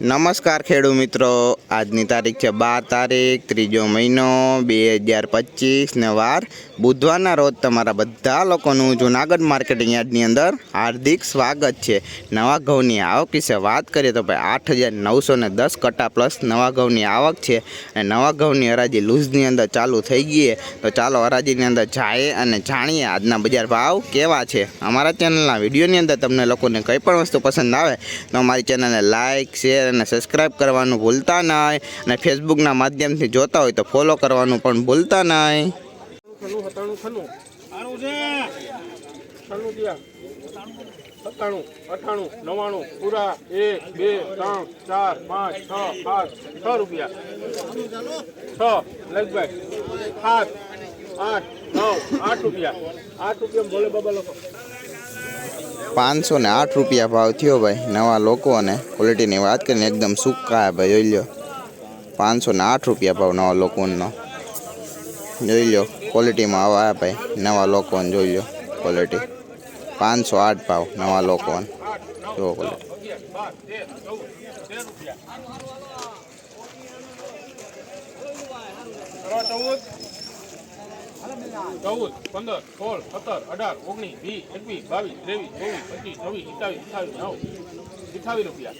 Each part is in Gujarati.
નમસ્કાર ખેડૂત મિત્રો આજની તારીખ છે બાર તારીખ ત્રીજો મહિનો બે હજાર પચીસને વાર બુધવારના રોજ તમારા બધા લોકોનું જુનાગઢ માર્કેટિંગ યાર્ડની અંદર હાર્દિક સ્વાગત છે નવા ઘઉંની આવક વિશે વાત કરીએ તો ભાઈ આઠ હજાર નવસો ને દસ કટા પ્લસ નવા ઘઉંની આવક છે અને નવા ઘઉંની હરાજી લૂઝની અંદર ચાલુ થઈ ગઈ તો ચાલો હરાજીની અંદર જાય અને જાણીએ આજના બજાર ભાવ કેવા છે અમારા ચેનલના વિડીયોની અંદર તમને લોકોને કંઈ પણ વસ્તુ પસંદ આવે તો અમારી ચેનલને લાઇક શેર ચેનલને સબસ્ક્રાઈબ કરવાનું ભૂલતા નહીં અને ફેસબુકના માધ્યમથી જોતા હોય તો ફોલો કરવાનું પણ ભૂલતા નહીં સત્તાણું અઠાણું નવ્વાણું પૂરા એક બે ત્રણ ચાર પાંચ છ સાત છ રૂપિયા છ આઠ નવ આઠ રૂપિયા આઠ રૂપિયા ભોલે બાબા લખો पांच सौ आठ रुपया भाव थो भाई नवा ने क्वॉलिटी की बात कर एकदम सूका है भाई जो पाँच सौ आठ रुपया भाव नवा जो लो क्वालिटी में आवा है भाई नवा जो लो क्वालिटी पाँच सौ आठ भाव नवा क्वालिटी ચૌદ પંદર સોળ સત્તર અઢાર ઓગણીસ વીસ એકવીસ બાવીસ ત્રેવીસ ચોવીસ પચીસ છવ્વીસ સત્તાવીસ અઠાવીસ નવ વિઠાવી રૂપિયા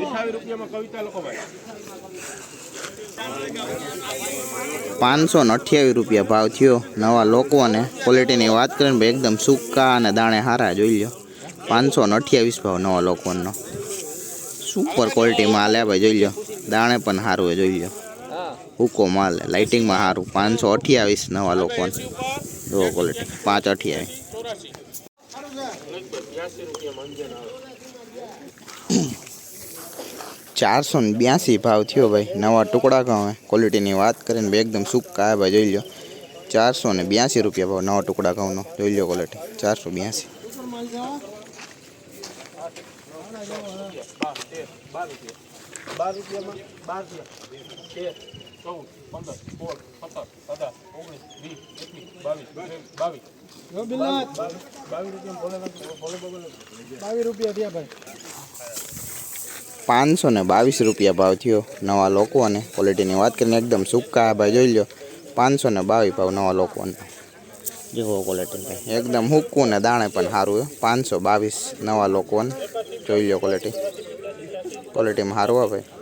વિઠાવી રૂપિયામાં કવિતા લખો ભાઈ પાંચસો ને અઠ્યાવીસ રૂપિયા ભાવ થયો નવા લોકોને ક્વોલિટીની વાત કરીને ભાઈ એકદમ સૂકા અને દાણે હારા જોઈ લો પાંચસો ને અઠ્યાવીસ ભાવ નવા લોકોનો સુપર ક્વોલિટીમાં આલ્યા ભાઈ જોઈ લો દાણે પણ સારું જોઈ લો હુકો માલ લાઇટિંગમાં સારું પાંચસો અઠ્યાવીસ નવા લોકોને લો ક્વોલિટી પાંચ અઠ્યાવીસ ચારસો ને બ્યાસી ભાવ થયો ભાઈ નવા ટુકડા ગમે ક્વોલિટીની વાત કરીને બે એકદમ સૂકા આવે ભાઈ જોઈ લો ચારસો ને બ્યાસી રૂપિયા ભાવ નવા ટુકડા ઘઉંનો જોઈ લો ક્વોલિટી ચારસો બ્યાસી બાર રૂપિયામાં બાર રૂપિયા પાંચસો ને બાવીસ રૂપિયા ભાવ થયો નવા લોકો અને ક્વોલિટીની વાત કરીને એકદમ સૂકા ભાઈ જોઈ લો પાંચસો ને બાવીસ ભાવ નવા લોકોને જેવો ક્વોલિટી ભાઈ એકદમ હુક્કું ને દાણે પણ સારું પાંચસો બાવીસ નવા લોકોને જોઈ લો ક્વોલિટી ક્વોલિટીમાં સારું ભાઈ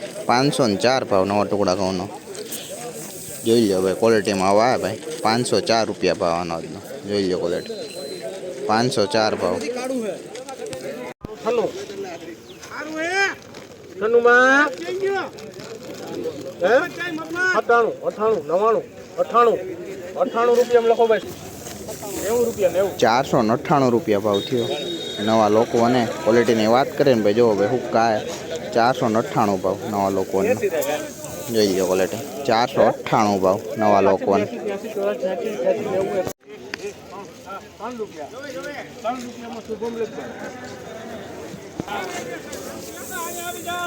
504 ભાવ નો ટુકડા કવનો જોઈ લો ભાઈ ક્વોલિટી માં આવા ભાઈ 504 રૂપિયા ભાવનો જોઈ લો કોલેટ 504 ભાવ કણુ હારુ કણુ માં હે 98 98 99 98 98 રૂપિયા માં લખો ભાઈ એવું રૂપિયા લેવું 498 રૂપિયા ભાવ થયો નવા લોકો ને ક્વોલિટી ની વાત કરે ભાઈ જો ભાઈ હું કાય चार सौ अठाणु भाव नवा लोग वॉलेट चार सौ अठाणु भाव नवा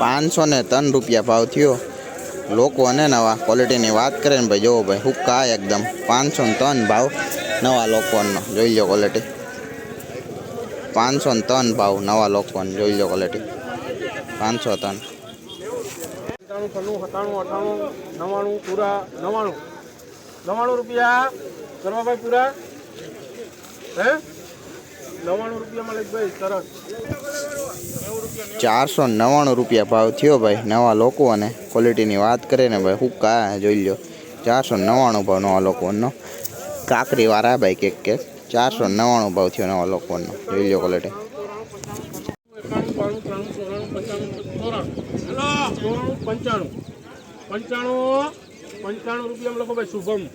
पाँच सौ ने तन रुपया भाव थो लोग ने नवा क्वॉलिटी बात करें भाई जो भाई हुक्का एकदम पाँच सौ तन भाव नवा जो क्वॉलिटी पाँच सौ तन भाव नवा लोग क्वॉलिटी પાંચસો ત્રણ સત્તાણું છન્નું રૂપિયા શર્માભાઈ પૂરા હે નવ્વાણું રૂપિયા મલિકભાઈ સરસ ચારસો નવ્વાણું રૂપિયા ભાવ થયો ભાઈ નવા લોકો અને ક્વોલિટીની વાત કરીએ ને ભાઈ હું કા જોઈ લો ચારસો નવ્વાણું ભાવ નવા લોકોનો વાળા ભાઈ કેક કેક ચારસો નવ્વાણું ભાવ થયો નવા લોકોનો જોઈ લો ક્વોલિટી त्राणु त्राणु चौराणु पचाणु चौराणु भाई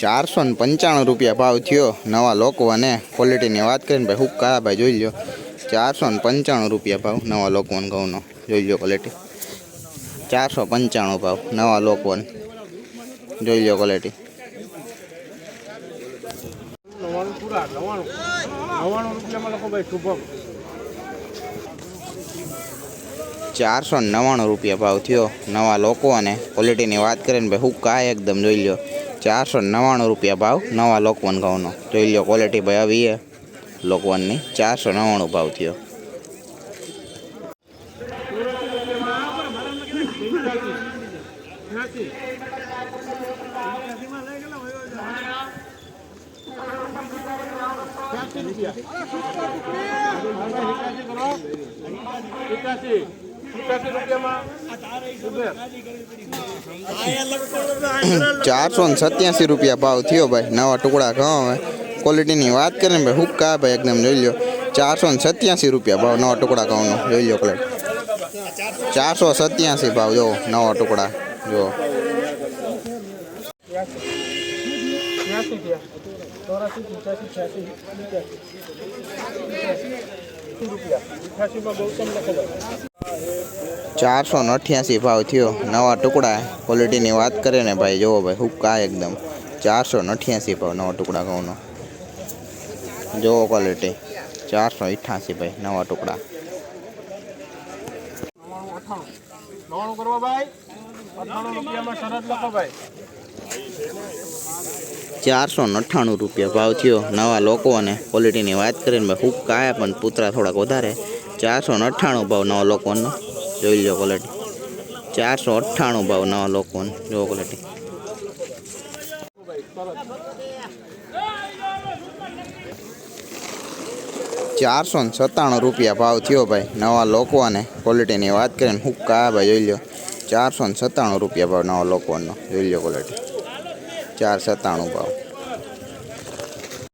चार सौ पंचाणु रुपया भाव थो नवा लोग ने क्वॉलिटी बात करें भाई हूँ कहा भाई जो लियो चार सौ पंचाणु रुपया भाव नवा लोग घऊनों जो लियो क्वॉलिटी चार सौ पंचाणु भाव नवा लोग जो लियो क्वॉलिटी ચારસો નવ્વાણું રૂપિયા ભાવ થયો નવા લોકો અને ક્વોલિટીની વાત કરીએ ને ભાઈ હું કાંઈ એકદમ જોઈ લ્યો ચારસો નવ્વાણું રૂપિયા ભાવ નવા લોકવન ઘઉંનો જોઈ લ્યો ક્વોલિટી ભાઈ આવી લોકવનની ચારસો નવ્વાણું ભાવ થયો चार सौ सत्यासी रुपया भाव थो भाई नवा टुकड़ा कहाँ है क्वालिटी नहीं बात करें भाई हुक्का भाई एकदम जो लियो चार सौ सत्यासी रुपया भाव नवा टुकड़ा कहाँ जो लियो क्लेट चार सौ सत्यासी भाव जो नवा टुकड़ा जो ચોરાસી પંચ્યાસી છ્યાસી પંચ્યાસી ચારસો ને અઠ્યાસી ભાવ થયો નવા ટુકડા ક્વોલિટીની વાત કરીએ ને ભાઈ જુઓ ભાઈ હુક્કા એકદમ ચારસો ને અઠ્યાસી ભાવ નવા ટુકડા ઘઉંનો જુઓ ક્વોલિટી ચારસો અઠ્યાસી ભાઈ નવા ટુકડા કરવા ભાઈ 498 रुपया भाव थयो નવા લોકો ને ક્વોલિટી ની વાત કરીને હુંક કા આ પણ પુતરા થોડાક વધારે 498 ભાવ નવા લોકો નો જોઈ લો ક્વોલિટી 498 ભાવ નવા લોકો નો જો ક્વોલિટી 497 રૂપિયા ભાવ થયો ભાઈ નવા લોકો ને ક્વોલિટી ની વાત કરીને હુંક કા ભાઈ જોઈ લો 497 રૂપિયા ભાવ નવા લોકો નો જોઈ લો ક્વોલિટી ચાર સત્તાણું ભાવ